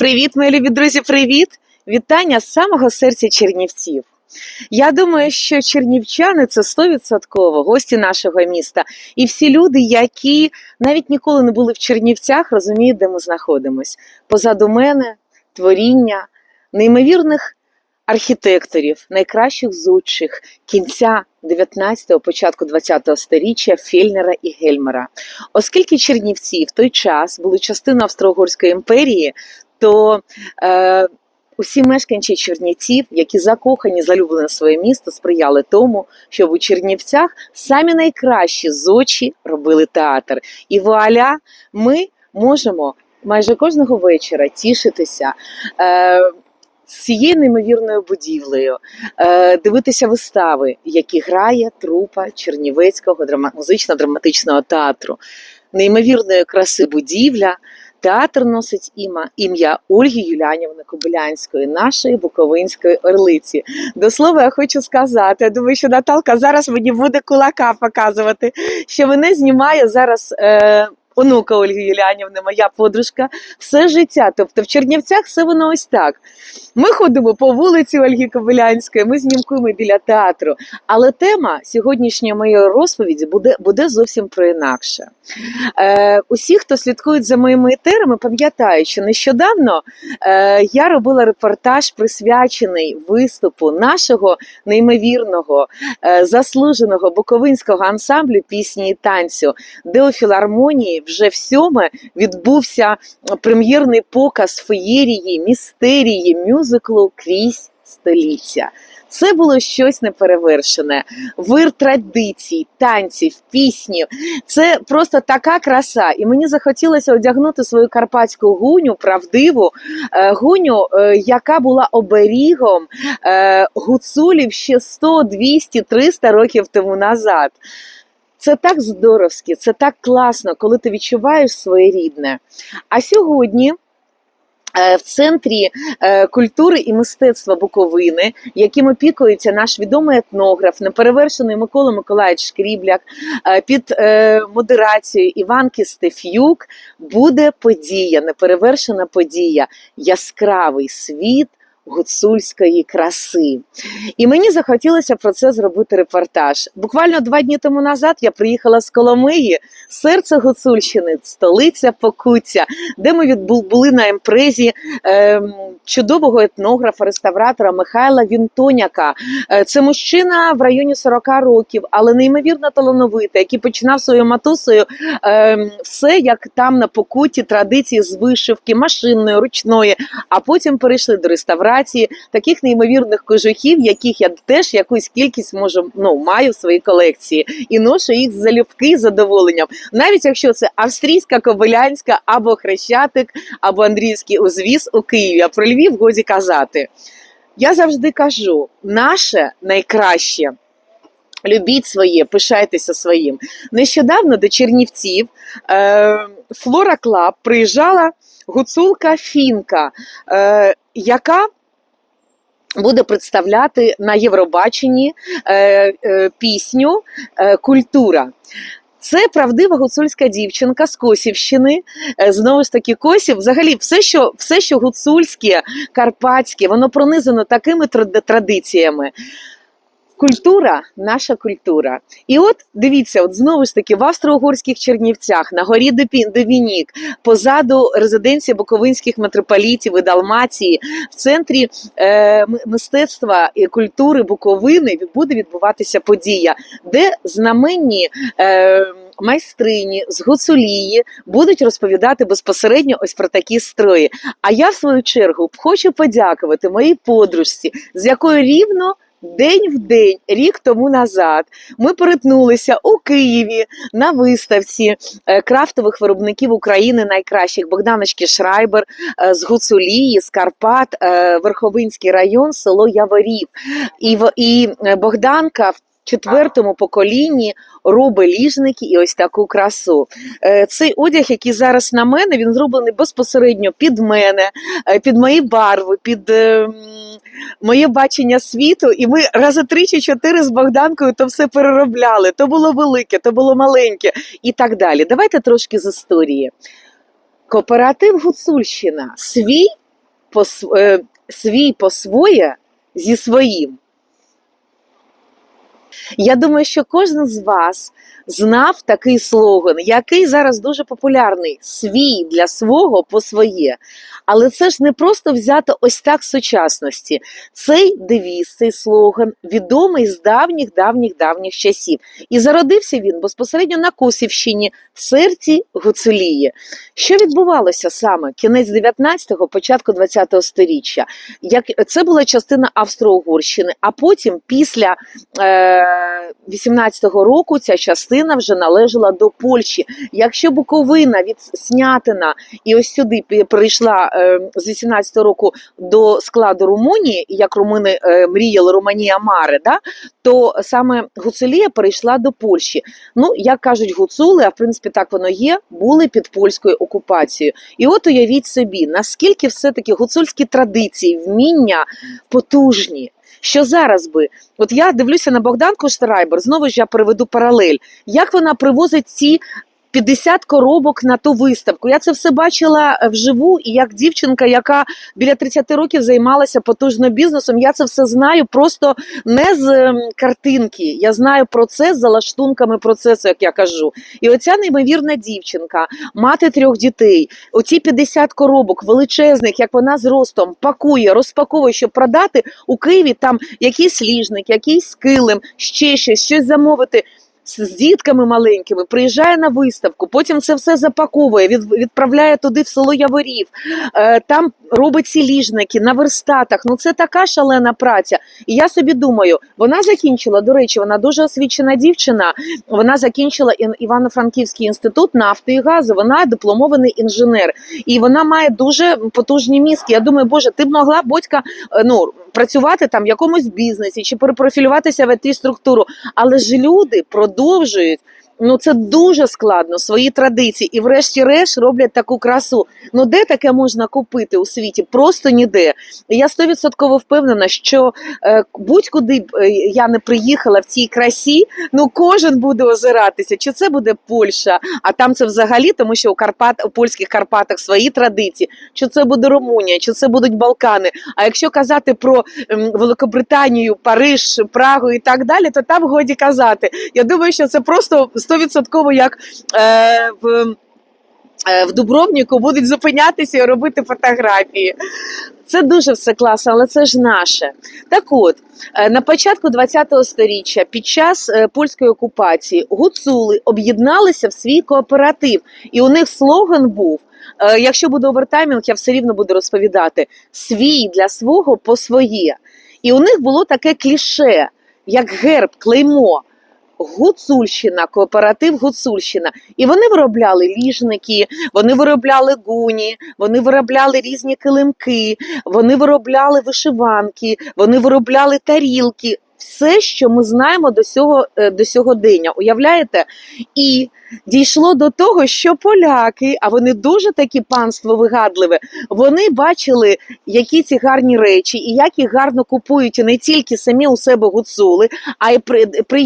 Привіт, мої любі друзі, привіт! Вітання з самого серця Чернівців. Я думаю, що чернівчани це 100% гості нашого міста. І всі люди, які навіть ніколи не були в Чернівцях, розуміють, де ми знаходимось. Позаду мене творіння неймовірних архітекторів, найкращих зодчих кінця 19-го, початку 20-го сторіччя Фельнера і Гельмера. Оскільки Чернівці в той час були частиною Австро-Угорської імперії, то е, усі мешканці Чернівців, які закохані, залюблені своє місто, сприяли тому, щоб у Чернівцях самі найкращі зодчі робили театр. І вуаля, ми можемо майже кожного вечора тішитися. Е, цією неймовірною будівлею, е, дивитися вистави, які грає трупа Чернівецького музично-драматичного театру. Неймовірної краси будівля. Театр носить ім'я Ольги Юлянівни Кобилянської, нашої Буковинської орлиці. До слова, я хочу сказати, я думаю, що Наталка зараз мені буде кулака показувати, що мене знімає зараз е, онука Ольги Юлянівни, моя подружка, все життя. Тобто в Чернівцях все воно ось так. Ми ходимо по вулиці Ольги Кобилянської, ми знімкуємо біля театру. Але тема сьогоднішньої моєї розповіді буде, буде зовсім про інакше. Е, усі, хто слідкують за моїми етерами, пам'ятають, що нещодавно е, я робила репортаж, присвячений виступу нашого неймовірного, е, заслуженого буковинського ансамблю пісні і танцю, де у філармонії вже в сьоме відбувся прем'єрний показ феєрії, містерії, мюзиклу крізь століття. Це було щось неперевершене. Вир традицій, танців, піснів. Це просто така краса. І мені захотілося одягнути свою карпатську гуню, правдиву е, гуню, е, яка була оберігом е, гуцулів ще 100, 200, 300 років тому назад. Це так здоровськи, це так класно, коли ти відчуваєш своє рідне. А сьогодні. е, В центрі е, культури і мистецтва Буковини, яким опікується наш відомий етнограф, неперевершений Микола Миколаївич Шкрібляк, е, під модерацією Іванки Стеф'юк, буде подія, неперевершена подія, яскравий світ гуцульської краси. І мені захотілося про це зробити репортаж. Буквально два дні тому назад я приїхала з Коломиї, серце Гуцульщини, столиця Покуття, де ми були на емпрезі ем, чудового етнографа, реставратора Михайла Вінтоняка. Е, Це мужчина в районі 40 років, але неймовірно талановитий, який починав своєю матусою ем, все як там на Покуті, традиції з вишивки, машинної, ручної, а потім перейшли до реставрації таких неймовірних кожухів, яких я теж якусь кількість можу ну маю в своїй колекції, і ношу їх залюбки з задоволенням, навіть якщо це австрійська, кобилянська або хрещатик, або андріївський узвіз у Києві. А про Львів годі казати. Я завжди кажу: наше найкраще. Любіть своє, пишайтеся своїм. Нещодавно до Чернівців е, Флора Клаб приїжджала гуцулка Фінка, е, яка буде представляти на Євробаченні е, е, пісню е, Культура. Це правдива гуцульська дівчинка з Косівщини. Е, Знову ж таки, Косів, взагалі, все, що все, що гуцульське, карпатське, воно пронизано такими традиціями. Культура, наша культура. І от дивіться, от знову ж таки в австро-угорських Чернівцях, на горі Девінік, позаду резиденції Буковинських митрополітів і Далмації, в центрі е, мистецтва і культури Буковини буде відбуватися подія, де знаменні. Е, Майстрині з Гуцулії будуть розповідати безпосередньо ось про такі строї. А я, в свою чергу, хочу подякувати моїй подружці, з якою рівно день в день, рік тому назад, ми перетнулися у Києві на виставці е, крафтових виробників України найкращих Богданочки Шрайбер е, з Гуцулії, з Карпат, е, Верховинський район, село Яворів. І, і Богданка в четвертому поколінні робить ліжники і ось таку красу. Е, Цей одяг, який зараз на мене, він зроблений безпосередньо під мене, е, під мої барви, під е, моє бачення світу. І ми рази три чи чотири з Богданкою то все переробляли. То було велике, то було маленьке і так далі. Давайте трошки з історії. Кооператив Гуцульщина свій по, свій по своє зі своїм. Я думаю, що кожен з вас знав такий слоган, який зараз дуже популярний: свій для свого по своє. Але це ж не просто взято ось так сучасності. Цей девіз, цей слоган відомий з давніх, давніх, давніх часів. І зародився він безпосередньо на Косівщині, в серці Гуцулії. Що відбувалося саме кінець 19-го, початку 20-го сторіччя? Як це була частина Австро-Угорщини, а потім, після е, 18-го року, ця частина вже належала до Польщі. Якщо Буковина від Снятина і ось сюди прийшла е, з 18-го року до складу Румунії, як румуни е, мріяли Руманія Маре, да, то саме Гуцулія перейшла до Польщі. Ну, як кажуть гуцули, а в принципі так воно є, були під польською окупацією. І от уявіть собі, наскільки все-таки гуцульські традиції, вміння потужні. Що зараз би, от я дивлюся на Богданку Штрайбер, знову ж я приведу паралель, як вона привозить ці 50 коробок на ту виставку. Я це все бачила е, вживу, і як дівчинка, яка біля 30 років займалася потужно бізнесом, я це все знаю просто не з ем, картинки. Я знаю процес за лаштунками процесу, як я кажу. І оця неймовірна дівчинка, мати трьох дітей, оці 50 коробок величезних, як вона з ростом пакує, розпаковує, щоб продати у Києві там якийсь ліжник, якийсь килим, ще щось, щось замовити. З дітками маленькими приїжджає на виставку, потім це все запаковує, від, відправляє туди в село Яворів. Е, там робить ці ліжники на верстатах. Ну це така шалена праця. І я собі думаю, вона закінчила. До речі, вона дуже освічена дівчина. Вона закінчила Івано-Франківський інститут нафти і газу. Вона дипломований інженер, і вона має дуже потужні мізки. Я думаю, боже, ти б могла батька е, ну працювати там в якомусь бізнесі чи перепрофілюватися в it структуру. Але ж люди продовжують. Ну це дуже складно, свої традиції, і врешті-решт роблять таку красу. Ну де таке можна купити у світі? Просто ніде. Я стовідсотково впевнена, що е, будь-куди б е, я не приїхала в цій красі, ну кожен буде озиратися, чи це буде Польща, а там це взагалі, тому що у Карпат, у польських Карпатах свої традиції, чи це буде Румунія, чи це будуть Балкани. А якщо казати про ем, Великобританію, Париж, Прагу і так далі, то там годі казати. Я думаю, що це просто стовідсотково як е, в. е, В Дубровніку будуть зупинятися і робити фотографії. Це дуже все класно, але це ж наше. Так от, е, на початку ХХ століття, під час е, польської окупації, гуцули об'єдналися в свій кооператив, і у них слоган був. Якщо буде овертаймінг, я все рівно буду розповідати свій для свого по своє. І у них було таке кліше, як герб, клеймо. Гуцульщина, кооператив Гуцульщина. І вони виробляли ліжники, вони виробляли гуні, вони виробляли різні килимки, вони виробляли вишиванки, вони виробляли тарілки. Все, що ми знаємо до сього, е, до сьогодення, уявляєте? І дійшло до того, що поляки, а вони дуже такі панство вигадливе, вони бачили, які ці гарні речі, і як їх гарно купують не тільки самі у себе гуцули, а й при, при,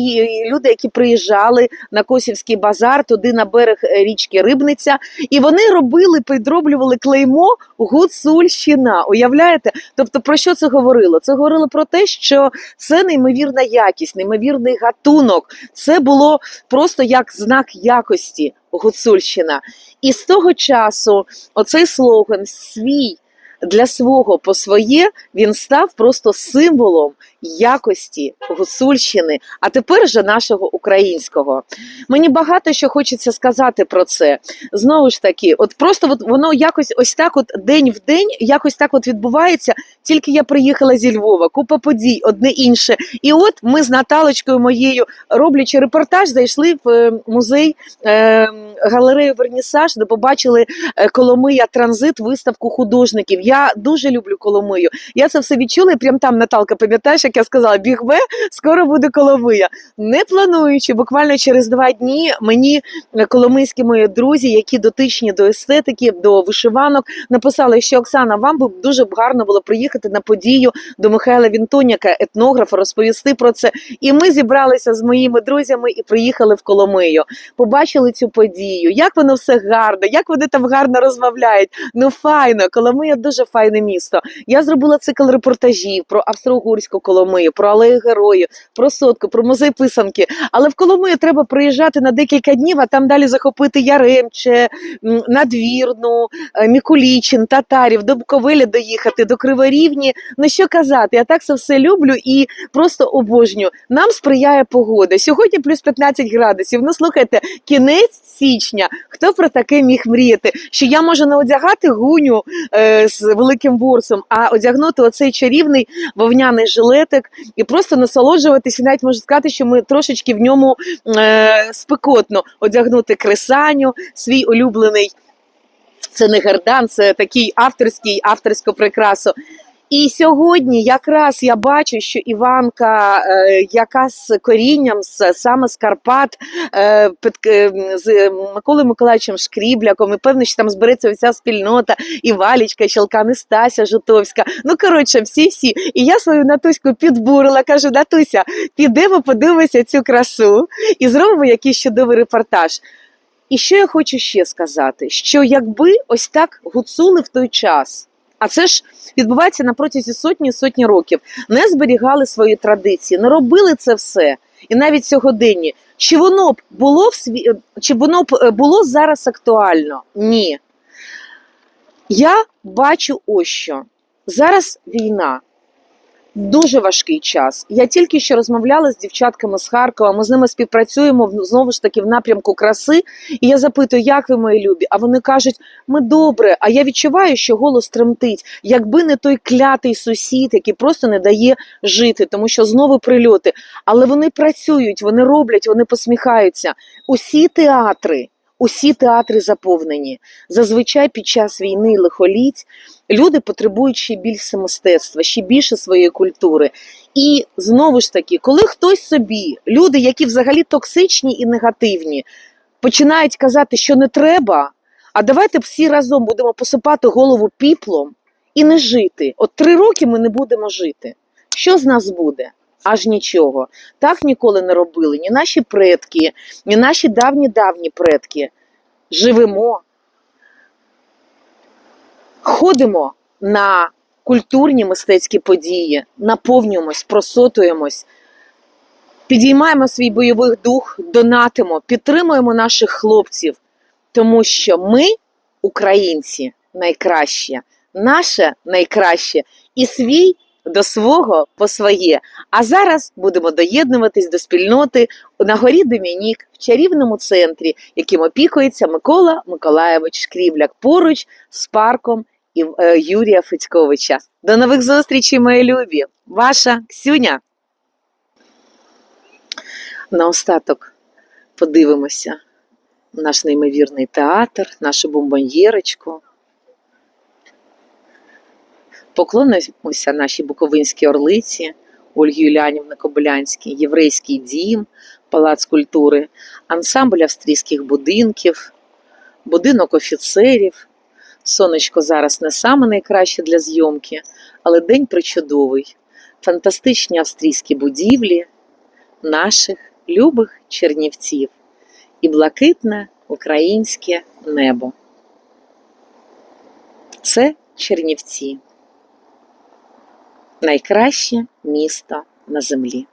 люди, які приїжджали на Косівський базар, туди на берег е, річки Рибниця, і вони робили, підроблювали клеймо Гуцульщина. Уявляєте? Тобто про що це говорило? Це говорило про те, що це неймовірна якість, неймовірний гатунок. Це було просто як знак якості Гуцульщина. І з того часу оцей слоган свій. Для свого по своє він став просто символом якості гуцульщини, а тепер же нашого українського. Мені багато що хочеться сказати про це. Знову ж таки, от просто от воно якось ось так, от день в день, якось так от відбувається. Тільки я приїхала зі Львова, купа подій, одне інше. І от ми з Наталочкою моєю, роблячи репортаж, зайшли в е, музей е, галерею Вернісаж, де побачили е, Коломия Транзит, виставку художників. Я дуже люблю Коломию. Я це все відчула, і прям там Наталка, пам'ятаєш, як я сказала, бігме, скоро буде Коломия. Не плануючи, буквально через два дні мені е, коломийські мої друзі, які дотичні до естетики, до вишиванок, написали, що Оксана, вам би дуже гарно було приїхати на подію до Михайла Вінтоняка, етнографа, розповісти про це. І ми зібралися з моїми друзями і приїхали в Коломию. Побачили цю подію. Подію, як воно все гарно, як вони там гарно розмовляють. Ну файно, Коломия дуже файне місто. Я зробила цикл репортажів про Австро-Угорську Коломию, про алею героїв, про сотку, про музей писанки. Але в Коломию треба приїжджати на декілька днів, а там далі захопити Яремче, Надвірну, е, Мікулічин, Татарів, до Буковеля доїхати, до Криворівні. Ну що казати, я так це все люблю і просто обожнюю. Нам сприяє погода. Сьогодні плюс 15 градусів. Ну слухайте, кінець січня. Хто про таке міг мріяти? Що я можу не одягати гуню е, з великим ворсом, а одягнути оцей чарівний вовняний жилетик і просто насолоджуватися. Навіть можу сказати, що ми трошечки в ньому е, спекотно одягнути кресаню, свій улюблений. Це не гердан, це такий авторський, авторську прикрасу. І сьогодні якраз я бачу, що Іванка, е, яка з корінням саме з Карпат, е, е, з Миколою Миколаївичем Шкрібляком, і певно, що там збереться вся спільнота, і Валічка, Щелкан, і Стася Жутовська. Ну коротше, всі всі. І я свою Натуську підбурила, кажу: Натуся, підемо, подивимося цю красу і зробимо якийсь чудовий репортаж. І що я хочу ще сказати: що якби ось так гуцули в той час, а це ж відбувається на протязі сотні сотні років, не зберігали свої традиції, не робили це все. І навіть сьогодні, чи воно б було в сві... чи воно б е, було зараз актуально? Ні. Я бачу ось що. Зараз війна. Дуже важкий час. Я тільки що розмовляла з дівчатками з Харкова. Ми з ними співпрацюємо знову ж таки в напрямку краси. І я запитую, як ви мої любі? А вони кажуть, ми добре. А я відчуваю, що голос тремтить, якби не той клятий сусід, який просто не дає жити, тому що знову прильоти. Але вони працюють, вони роблять, вони посміхаються. Усі театри. Усі театри заповнені. Зазвичай під час війни лихоліть люди потребують ще більше мистецтва, ще більше своєї культури. І знову ж таки, коли хтось собі, люди, які взагалі токсичні і негативні, починають казати, що не треба, а давайте всі разом будемо посипати голову піплом і не жити. От три роки ми не будемо жити. Що з нас буде? Аж нічого. Так ніколи не робили. Ні наші предки, ні наші давні-давні предки. Живемо, ходимо на культурні мистецькі події, наповнюємось, просотуємось, підіймаємо свій бойовий дух, донатимо, підтримуємо наших хлопців, тому що ми, українці, найкраще, наше найкраще. І свій до свого по своє. А зараз будемо доєднуватись до спільноти на горі Домінік в чарівному центрі, яким опікується Микола Миколаєвич Шкрібляк поруч з парком е, Юрія Федьковича. До нових зустрічей, мої любі! Ваша Ксюня. Наостаток подивимося наш неймовірний театр, нашу бомбоньєрочку. Поклонимося нашій Буковинській орлиці, Ольгі Юлянівни Кобилянській, Єврейський дім, Палац культури, ансамбль австрійських будинків, будинок офіцерів. Сонечко зараз не саме найкраще для зйомки, але день причудовий. Фантастичні австрійські будівлі наших любих чернівців і блакитне українське небо. Це Чернівці найкраще місто на землі.